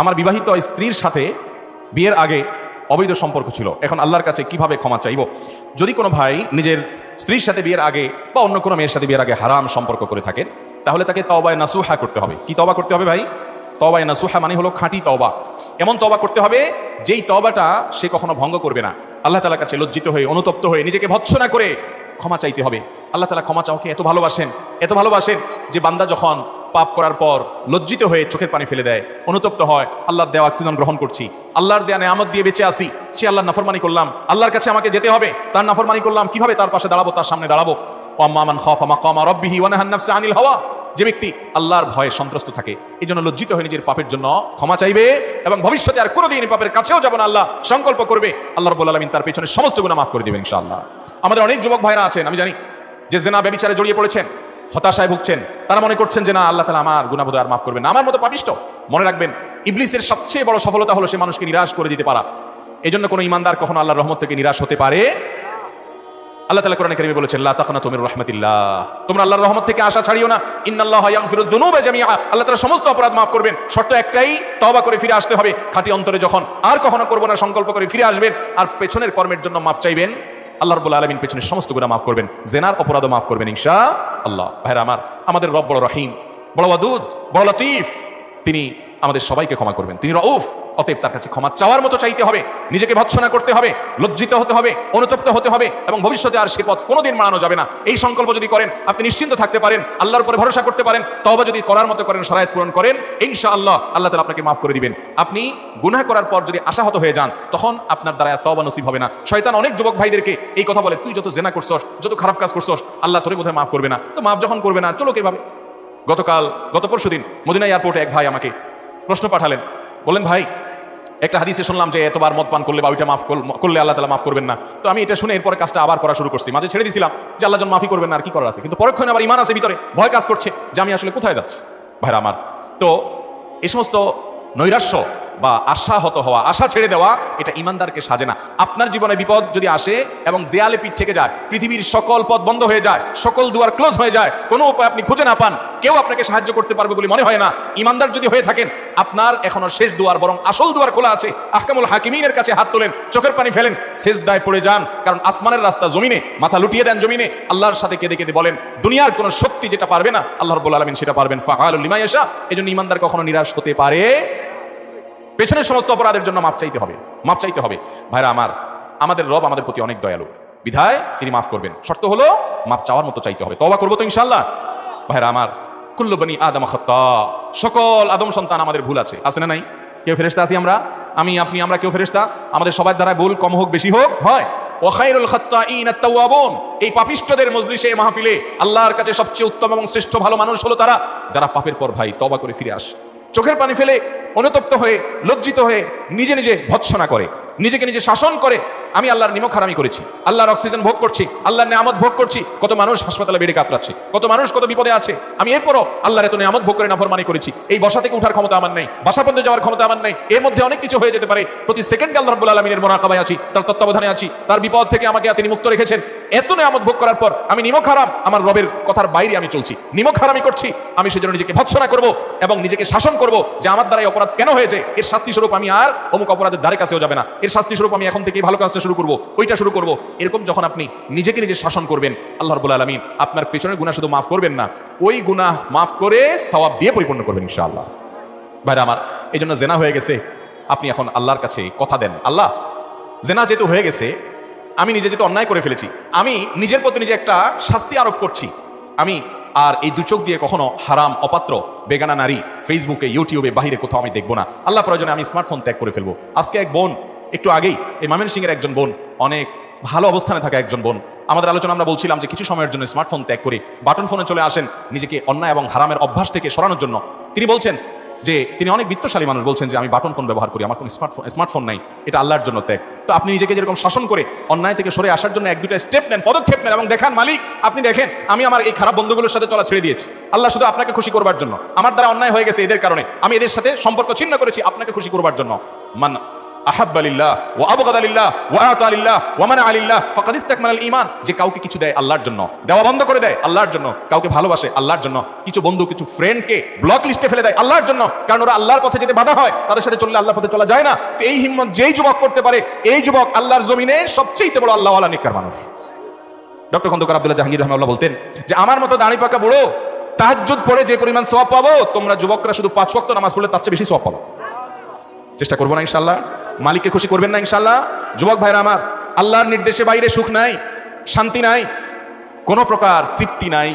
আমার বিবাহিত স্ত্রীর সাথে বিয়ের আগে অবৈধ সম্পর্ক ছিল। এখন আল্লাহর কাছে কীভাবে ক্ষমা চাইব? যদি কোনো ভাই নিজের স্ত্রীর সাথে বিয়ের আগে বা অন্য কোনো মেয়ের সাথে বিয়ের আগে হারাম সম্পর্ক করে থাকেন, তাহলে তাকে তবায় নাসুহা করতে হবে। কি তবা করতে হবে ভাই? তবায় নাসুহা মানে হলো খাঁটি তবা এমন তবা করতে হবে যেই তবাটা সে কখনো ভঙ্গ করবে না। আল্লাহ তালার কাছে লজ্জিত হয়ে, অনুতপ্ত হয়ে নিজেকে ভৎসনা করে ক্ষমা চাইতে হবে। আল্লাহ তালা ক্ষমা চাওকে এত ভালোবাসেন এত ভালোবাসেন যে বান্দা যখন পাপ করার পর লজ্জিত হয়ে চোখের পানি ফেলে দেয়। অনুতপ্ত হয়, আল্লাহর দেওয়া অক্সিজেন গ্রহণ করছি। আল্লাহর দেয়া নেয়ামত দিয়ে বেঁচে আসি সে আল্লাহর নাফরমানি করলাম। আল্লাহর কাছে আমাকে যেতে হবে। তার নাফরমানি করলাম। কীভাবে তার পাশে দাঁড়াবো, তার সামনে দাঁড়াবো? খাফা নাহান আনিল হাওয়া। যে ব্যক্তি আল্লাহর ভয়ে সন্ত্রস্ত থাকে এই জন্য লজ্জিত হয়ে নিজের পাপের জন্য ক্ষমা চাইবে এবং ভবিষ্যতে আর কোনোদিন পাপের কাছেও যাব না। আল্লাহ সংকল্প করবে। আল্লাহ রব্বুল আলামিন তার পেছনে সমস্ত গুনাহ মাফ করে দিবেন ইনশাআল্লাহ। আমাদের অনেক যুবক ভাইরা আছেন, আমি জানি, যে জেনা ব্যবিচারে জড়িয়ে পড়েছেন। হতাশায় ভুগছেন। তারা মনে করছেন যে, না, আল্লাহ তালা আমার গুণাবোধ আর মাফ করবেন আমার মতো পাপিষ্ট। মনে রাখবেন, ইবলিসের সবচেয়ে বড় সফলতা হলো সে মানুষকে নিরাশ করে দিতে পারা। এই জন্য কোনো ইমানদার কখনো আল্লাহর রহমত থেকে নিরাশ হতে পারে? আল্লাহ তালা কোরআন কারিমে বলেছেন, লা তাকনা তুমির রহমাতিল্লাহ। তোমরা আল্লাহর রহমত থেকে আশা ছাড়িও না। ইন্নাল্লাহ ইয়াগফিরুদ জামিআ। আল্লাহ তাআলা সমস্ত অপরাধ মাফ করবেন। শর্ত একটাই, তওবা করে ফিরে আসতে হবে। খাঁটি অন্তরে যখন আর কখনো করব না, সংকল্প করে ফিরে আসবেন। আর পেছনের কর্মের জন্য মাফ চাইবেন। আল্লাহ রবুল্লা আলমিন পেছনে সমস্ত গুণা মাফ করবেন, জেনার অপরাধও মাফ করবেন ইনশা আল্লাহ ভাইরা আমার, আমাদের রব বড় রহিম, বড় ওয়াদুদ, বড় লতিফ। তিনি আমাদের সবাইকে ক্ষমা করবেন। তিনি রউফ, অতএব তার কাছে ক্ষমা চাওয়ার মতো চাইতে হবে, নিজেকে ভৎসনা করতে হবে, লজ্জিত হতে হবে, অনুতপ্ত হতে হবে এবং ভবিষ্যতে আর সে পথ কোনোদিন মানানো যাবে না। এই সংকল্প যদি করেন, আপনি নিশ্চিন্ত থাকতে পারেন, আল্লাহর উপরে ভরসা করতে পারেন তবে যদি করার মতো করেন সারায়ত পূরণ করেন ইনশা আল্লাহ আল্লাহ তালা আপনাকে মাফ করে দিবেন। আপনি গুনাহ করার পর যদি আশাহত হয়ে যান, তখন আপনার দ্বারা তবা নসিব হবে না। শয়তান অনেক যুবক ভাইদেরকে এই কথা বলে, তুই যত জেনা করছস, যত খারাপ কাজ করছস, আল্লাহ তোরে বোধহয় মাফ করবে না। তো মাফ যখন করবে না, চলো কীভাবে? গতকাল, গত পরশু দিন মদিনা এয়ারপোর্টে এক ভাই আমাকে প্রশ্ন পাঠালেন। বলেন ভাই, একটা হাদিসে শুনলাম যে এতবার মদ পান করলে বা ওইটা মাফ করল- আল্লাহ তালা মাফ করবেন না। তো আমি এটা শুনে এরপরে কাজটা আবার করা শুরু করছি। মাঝে ছেড়ে দিয়েছিলাম যে আল্লাহ জন মাফি করবেন না আর কি করার আছে। কিন্তু পরক্ষণে আবার ইমান আছে ভিতরে, ভয় কাজ করছে যে আমি আসলে কোথায় যাচ্ছি? ভাইরা আমার, তো এই সমস্ত নৈরাশ্য বা আশাহত হওয়া, আশা ছেড়ে দেওয়া, এটা ইমানদারকে সাজে না। আপনার জীবনে বিপদ যদি আসে এবং দেয়ালে পিঠ থেকে যায়, পৃথিবীর সকল পথ বন্ধ হয়ে যায়, সকল দুয়ার ক্লোজ হয়ে যায়, কোনো উপায় আপনি খুঁজে না পান, কেউ আপনাকে সাহায্য করতে পারবে বলে মনে হয় না। ইমানদার যদি হয়ে থাকেন, আপনার এখনও শেষ দুয়ার, বরং আসল দুয়ার খোলা আছে। আহকামুল হাকিমিনের কাছে হাত তোলেন, চোখের পানি ফেলেন শেষ দায় পড়ে যান। কারণ আসমানের রাস্তা জমিনে, মাথা লুটিয়ে দেন জমিনে। আল্লাহর সাথে কেঁদে কেঁদে বলেন, দুনিয়ার কোনো শক্তি যেটা পারবে না, আল্লাহ রব্বুল আলমিন সেটা পারবেন। ফাহালুল লিমাইয়াশা এই জন্য ইমানদার কখনো নিরাশ হতে পারে পেছনের সমস্ত অপরাধের জন্য মাপ চাইতে হবে, মাপ চাইতে হবে। ভাইরা আমার, আমাদের রব আমাদের প্রতি অনেক দয়ালু। বিধায় তিনি মাফ করবেন। শর্ত হলো মাপ চাওয়ার মতো চাইতে হবে। তবা করব তো ইনশাল্লাহ ভাইরা আমার কুল্লবনি আদম সকল আদম সন্তান আমাদের ভুল আছে। আছে না নাই? কেউ ফেরেস্তা আছি আমরা? আমি, আপনি, আমরা কেউ ফেরেস্তা আমাদের সবার দ্বারা ভুল কম হোক, বেশি হোক, হয়? এই পাপিষ্ঠদের মজলিসে, মাহফিলে আল্লাহর কাছে সবচেয়ে উত্তম এবং শ্রেষ্ঠ ভালো মানুষ হলো তারা। যারা পাপের পর ভাই তবা করে ফিরে আসে। চোখের পানি ফেলে অনুতপ্ত হয়ে, লজ্জিত হয়ে নিজে নিজে ভৎসনা করে, নিজেকে নিজে শাসন করে আমি আল্লাহর নিমক হারামি করেছি, আল্লাহর অক্সিজেন ভোগ করছি, আল্লাহর নিয়ামত ভোগ করছি, কত মানুষ হাসপাতালে বেড়ে কাতরাচ্ছে, কত মানুষ কত বিপদে আছে, আমি এরপরও আল্লাহর এত নিয়ামত ভোগ করে নাফরমানি করেছি, এই বসা থেকে উঠার ক্ষমতা আমার নেই, বাসা পর্যন্ত যাওয়ার ক্ষমতা আমার নেই, এর মধ্যে অনেক কিছু হয়ে যেতে পারে, প্রতি সেকেন্ডে আল্লাহ রাব্বুল আলামিনের মোনাকাবায় আছি, তার তত্ত্বাবধানে আছি, তার বিপদ থেকে আমাকে তিনি মুক্ত রেখেছেন, এত নিয়ামত ভোগ করার পর আমি নিমক হারাম, আমার রবের কথার বাইরে আমি চলছি, নিমক হারামি করছি, আমি সেজন্য নিজেকে ভৎসনা করব এবং নিজেকে শাসন করব যে আমার দ্বারা অপরাধ কেন হয়েছে, এর শাস্তি স্বরূপ আমি আর অমুক অপরাধের ধারে কাছেও যাবে না, এর শাস্তি স্বরূপ আমি এখন থেকে ভালো কাজটা শুরু করব, ওইটা শুরু করব। এরকম যখন আপনি নিজেকে নিজে শাসন করবেন, আল্লাহ রবুল আলমিন আপনার পেছনের গুণা শুধু মাফ করবেন না, ওই গুনাহ মাফ করে সওয়াব দিয়ে পরিপূর্ণ করবেন ইনশাআল্লাহ। ভাইরা আমার এই জন্য জেনা হয়ে গেছে, আপনি এখন আল্লাহর কাছে কথা দেন। আল্লাহ, জেনা যেহেতু হয়ে গেছে, আমি নিজে যেহেতু অন্যায় করে ফেলেছি, আমি নিজের প্রতি নিজে একটা শাস্তি আরোপ করছি। আমি আর এই দু চোখ দিয়ে কখনো হারাম, অপাত্র, বেগানা নারী ফেসবুকে ইউটিউবে বাহিরে কোথাও আমি দেখব না। আল্লাহ প্রয়োজনে আমি স্মার্টফোন ত্যাগ করে ফেলব। আজকে এক বোন একটু আগেই এই মামেন সিং এর একজন বোন, অনেক ভালো অবস্থানে থাকা একজন বোন। আমাদের আলোচনা আমরা বলছিলাম যে কিছু সময়ের জন্য স্মার্টফোন ত্যাগ করে। বাটন ফোনে চলে আসেন নিজেকে অন্যায় এবং হারামের অভ্যাস থেকে সরানোর জন্য। তিনি বলছেন যে, তিনি অনেক বিত্তশালী মানুষ বলছেন যে, আমি বাটন ফোন ব্যবহার করি, আমার কোনো স্মার্টফোন স্মার্টফোন নাই। এটা আল্লাহর জন্য ত্যাগ। তো আপনি নিজেকে যেরকম শাসন করে অন্যায় থেকে সরে আসার জন্য এক দুটা স্টেপ নেন, পদক্ষেপ নেন এবং দেখান, মালিক, আপনি দেখেন, আমি আমার এই খারাপ বন্ধুগুলোর সাথে চলা ছেড়ে দিয়েছি। আল্লাহ শুধু আপনাকে খুশি করবার জন্য। আমার দ্বারা অন্যায় হয়ে গেছে এদের কারণে। আমি এদের সাথে সম্পর্ক ছিন্ন করেছি আপনাকে খুশি করবার জন্য। মান আহাব্বালিল্লাহ ও আবগাদালিল্লাহ ও আতালিল্লাহ ওয়ামান আলিল্লাহ ফাকাদ ইস্তাকমালাল ঈমান যে কাউকে কিছু দেয় আল্লাহর জন্য, দেওয়া বন্ধ করে দেয় আল্লাহর জন্য, কাউকে ভালোবাসে আল্লাহর জন্য, কিছু বন্ধু, কিছু ফ্রেন্ডকে ব্লক লিস্টে ফেলে দেয় আল্লাহর জন্য, কারণ ওরা আল্লাহর পথে যেতে বাধা হয়, তাদের সাথে চললে আল্লাহর পথে চলা যায় না। তো এই হিম্মত যেই যুবক করতে পারে, এই যুবক আল্লাহর জমিনে সবচেয়ে বড় আল্লাহওয়ালা নিকার মানুষ। ডক্টর খন্দকার আব্দুল্লাহ জাহাঙ্গীর রহমাল্লাহ বলতেন যে, আমার মতো দাঁড়ি পাকা বুড়ো, তাহাজ্জুদ পড়ে যে পরিমাণ সওয়াব পাবো, তোমরা যুবকরা শুধু পাঁচ ওয়াক্ত নামাজ পড়লে তার চেয়ে বেশি সওয়াব পাবো। চেষ্টা করব না ইনশাল্লাহ মালিককে খুশি করবেন না ইনশাল্লাহ যুবক ভাইরা আমার, আল্লাহর নির্দেশে বাইরে সুখ নাই, শান্তি নাই, কোনো প্রকার তৃপ্তি নাই।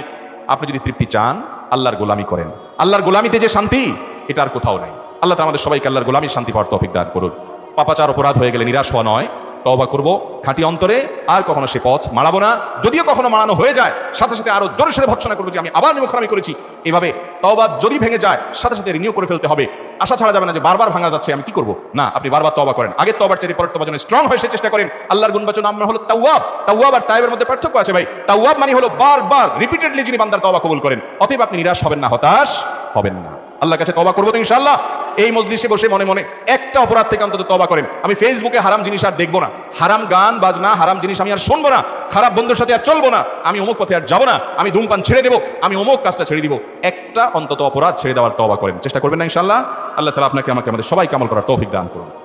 আপনি যদি তৃপ্তি চান, আল্লাহর গোলামি করেন। আল্লাহর গোলামিতে যে শান্তি, এটা আর কোথাও নাই। আল্লাহ আমাদের সবাইকে আল্লাহর গোলামির শান্তি পাওয়ার তৌফিক দান করুন। পাপাচার অপরাধ হয়ে গেলে নিরাশ হওয়া নয়। তওবা করব খাঁটি অন্তরে, আর কখনো সে পথ মারাবো না। যদিও কখনো মারানো হয়ে যায়, সাথে সাথে আরও জোরে সরে ভৎসনা করব যে আমি আবার নিমখানামি করেছি। এভাবে তওবা যদি ভেঙে যায়, সাথে সাথে রিনিউ করে ফেলতে হবে। আশা ছাড়া যাবে না যে বারবার ভাঙা যাচ্ছে, আমি কি করব? না, আপনি বারবার তবা করেন। আগে তওবার চেয়ে পরের তবা জন্য স্ট্রং হয়ে সে চেষ্টা করেন। আল্লাহর গুণবাচন আমরা হলো তাওয়াব। তাওয়াব আর তাইবের মধ্যে পার্থক্য আছে ভাই। তাওয়াব মানে হলো বারবার রিপিটেডলি যিনি বান্দার তওবা কবুল করেন, অতএব আপনি নিরাশ হবেন না, হতাশ হবেন না। আল্লাহর কাছে তবা করব তো ইনশাল্লাহ এই মজলিসে বসে মনে মনে একটা অপরাধ থেকে অন্তত তবা করেন। আমি ফেসবুকে হারাম জিনিস আর দেখব না। হারাম গান, বাজনা, হারাম জিনিস আমি আর শুনব না। খারাপ বন্ধুর সাথে আর চলবো না। আমি অমুক পথে আর যাব না। আমি ধূমপান ছেড়ে দেবো। আমি অমুক কাজটা ছেড়ে দিব। একটা অন্তত অপরাধ ছেড়ে দেওয়ার তবা করেন। চেষ্টা করবেন না ইনশাল্লাহ আল্লাহ তালা আপনাকে আমাকে, আমাদের সবাই কামল করার তৌফিক দান করুন।